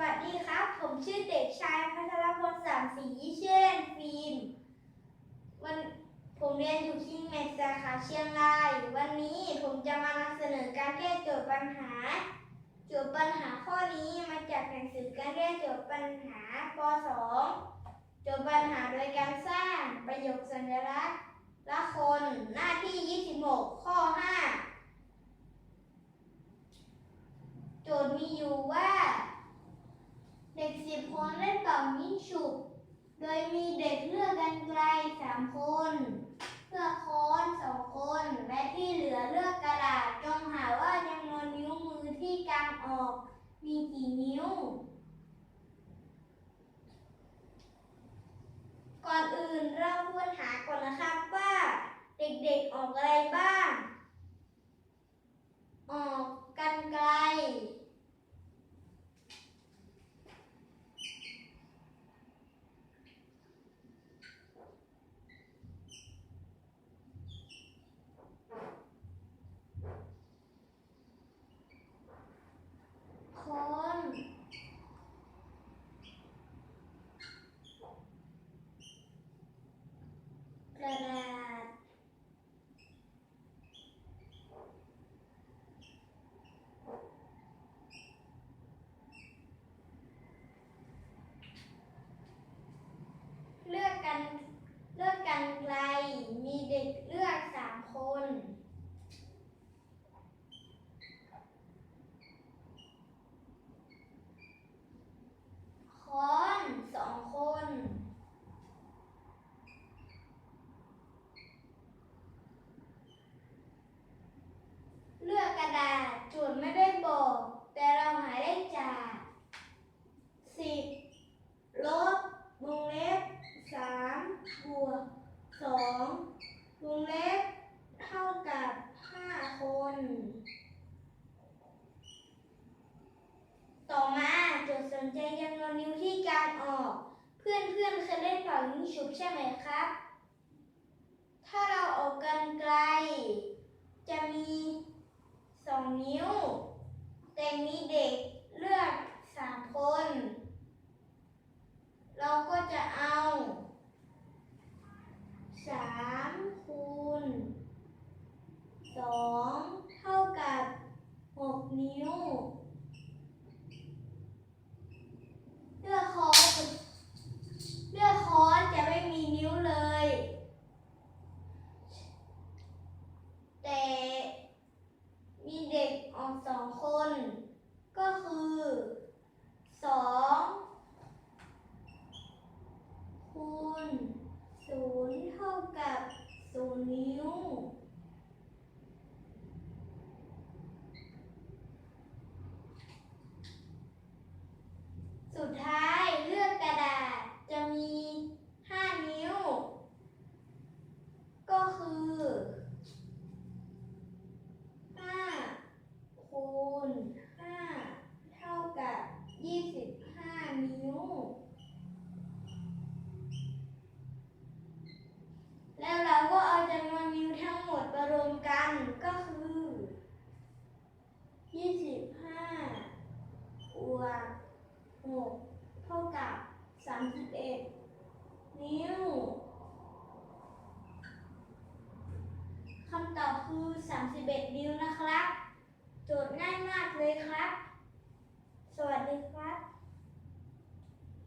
วัสดีครับ ผมชื่อเด็กชายพัทรพลสามศรีชื่อเล่นฟิล์มวันผมเรียนอยู่ที่เมดสาขาเชียงราย วันนี้ผมจะมานำเสนอการแก้โจทย์ปัญหา โจทย์ปัญหาข้อนี้มาจากหนังสือการแก้โจทย์ปัญหาป .2 โจทย์ปัญหาโดยการสร้างประโยคสัญลักษณ์ละคนหน้าที่ 26 ข้อ 5 โจทย์มีอยู่ว่า เด็กสิบคนเล่นเป่ายิงฉุบ โดยมีเด็กเลือกกันไกลสามคน เพื่อค้นสองคน และที่เหลือเลือกกระดาษจงหาว่าจำนวนนิ้วมือที่กางออก มีกี่นิ้ว ก่อนอื่นเราควรหาก่อนนะครับว่า เด็กๆออกอะไรบ้าง ออกกันไกล คนกระดาษ เลือกกันเลือกกันไกล มีเด็กเลือกสามคน ค้อนสองคน เลือกกระดาษโจทย์ไม่ได้บอก แต่เราหาได้จากสิบลบวงเล็บสามบวกสองวงเล็บเท่ากับห้าคน ต่อมาโจทย์สนใจจำนวนนิ้วที่การออก เพื่อนเพื่อนๆเคยเล่นเป่ายิงฉุบใช่ไหมครับ ถ้าเราออกกันไกล จะมีสองนิ้ว แต่มีเด็กเลือกสามคน เราก็จะเอาสามคูณสองเท่ากับหกนิ้ว เลือกค้อนเลือกค้อนจะไม่มีนิ้วเลย แต่มีเด็กออกสองคน ก็คือสองคูณศูนย์เท่ากับศูนย์นิ้ว สุดท้ายเลือกกระดาษจะมี 5 นิ้ว ก็คือ 5 คูณ 5 เท่ากับ 25 นิ้ว แล้วเราก็เอาจำนวนนิ้วทั้งหมดมารวมกันก็คือ 25บ วหกเท่ากับสามสิบเอ็ดนิ้วคำตอบคือสามสิบเอ็ดนิ้วนะครับ โจทย์ง่ายมากเลยครับ สวัสดีครับ